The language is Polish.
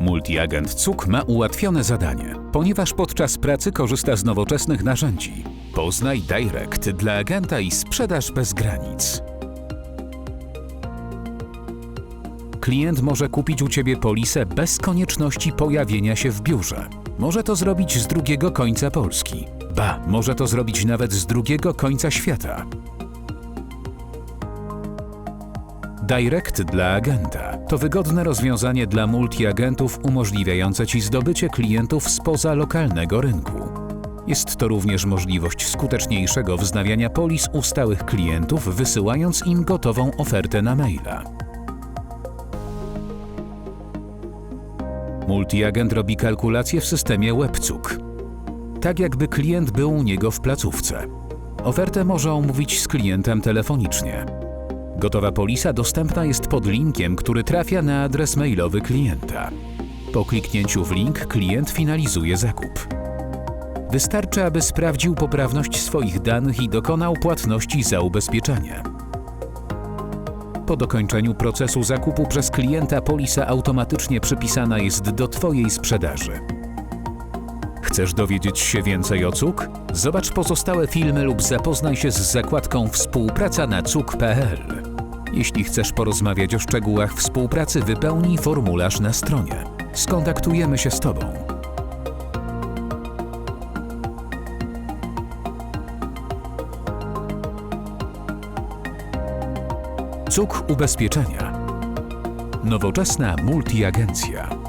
Multiagent CUK ma ułatwione zadanie, ponieważ podczas pracy korzysta z nowoczesnych narzędzi. Poznaj Direct dla agenta i sprzedaż bez granic. Klient może kupić u Ciebie polisę bez konieczności pojawienia się w biurze. Może to zrobić z drugiego końca Polski. Ba, może to zrobić nawet z drugiego końca świata. Direct dla agenta to wygodne rozwiązanie dla multiagentów umożliwiające Ci zdobycie klientów spoza lokalnego rynku. Jest to również możliwość skuteczniejszego wznawiania polis u stałych klientów, wysyłając im gotową ofertę na maila. Multiagent robi kalkulacje w systemie WebCuk. Tak jakby klient był u niego w placówce. Ofertę może omówić z klientem telefonicznie. Gotowa polisa dostępna jest pod linkiem, który trafia na adres mailowy klienta. Po kliknięciu w link klient finalizuje zakup. Wystarczy, aby sprawdził poprawność swoich danych i dokonał płatności za ubezpieczenie. Po dokończeniu procesu zakupu przez klienta polisa automatycznie przypisana jest do Twojej sprzedaży. Chcesz dowiedzieć się więcej o CUK? Zobacz pozostałe filmy lub zapoznaj się z zakładką Współpraca na cuk.pl. Jeśli chcesz porozmawiać o szczegółach współpracy, wypełnij formularz na stronie. Skontaktujemy się z Tobą. CUK Ubezpieczenia. Nowoczesna multiagencja.